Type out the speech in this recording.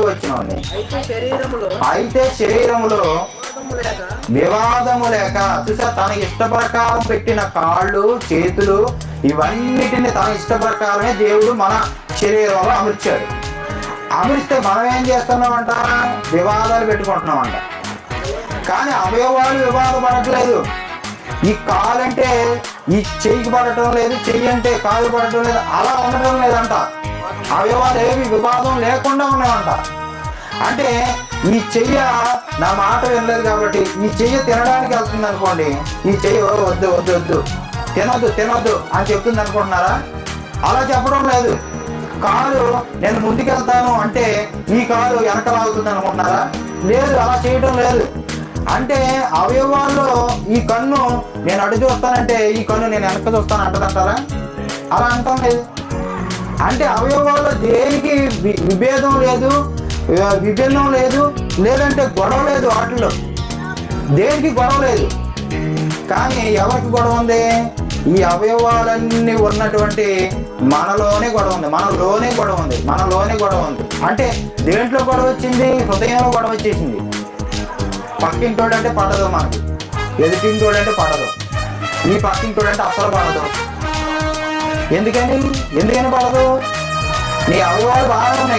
వచ్చిన అయితే శరీరములో అయితే శరీరములో వివాదము లేక చూసా తన ఇష్ట ప్రకారం పెట్టిన కాళ్ళు చేతులు ఇవన్నిటిని తన ఇష్ట ప్రకారమే దేవుడు మన శరీరంలో అమర్చాడు. అమరిస్తే మనం ఏం చేస్తున్నామంట? వివాదాలు పెట్టుకుంటున్నామంట. కానీ అవయవాలు వివాదపడట్లేదు ఈ కాలు అంటే ఈ చెయ్యికి పడటం లేదు చెయ్యి అంటే కాలు పడటం లేదు అలా ఉండటం లేదంట. అవయవాలు ఏవి వివాదం లేకుండా ఉన్నాయంట. అంటే ఈ చెయ్య నా మాట వినలేదు కాబట్టి ఈ చెయ్య తినడానికి వెళ్తుంది అనుకోండి ఈ చెయ్యి వద్దు వద్దు వద్దు తినొద్దు తినొద్దు అని చెప్తుంది అనుకుంటున్నారా? అలా చెప్పడం లేదు. కారు నేను ముందుకెళ్తాను అంటే ఈ కారు వెనక లాగుతుంది అనుకుంటున్నారా? లేదు అలా చేయడం లేదు. అంటే అవయవాల్లో ఈ కన్ను నేను అటు చూస్తానంటే ఈ కన్ను నేను వెనక చూస్తాను అంటదంటారా? అలా అంటాం లేదు. అంటే అవయవాల్లో దేనికి విభేదం లేదు? విభిన్నం లేదు లేదంటే గొడవ లేదు వాటిలో దేనికి గొడవ లేదు? కానీ ఎవరికి గొడవ ఉంది? ఈ అవయవాలన్నీ ఉన్నటువంటి మనలోనే గొడవ ఉంది మనలోనే గొడవ ఉంది మనలోనే గొడవ ఉంది. అంటే దేంట్లో గొడవ వచ్చింది? హృదయంలో గొడవ వచ్చేసింది. పక్కింటోడంటే పడదు మనకి ఎదుటింటోడంటే పడదు. ఈ పక్కింటోడంటే అసలు పడదు. ఎందుకని? ఎందుకని పడదు? నీ అవయవాలు బాగా ఉన్నాయి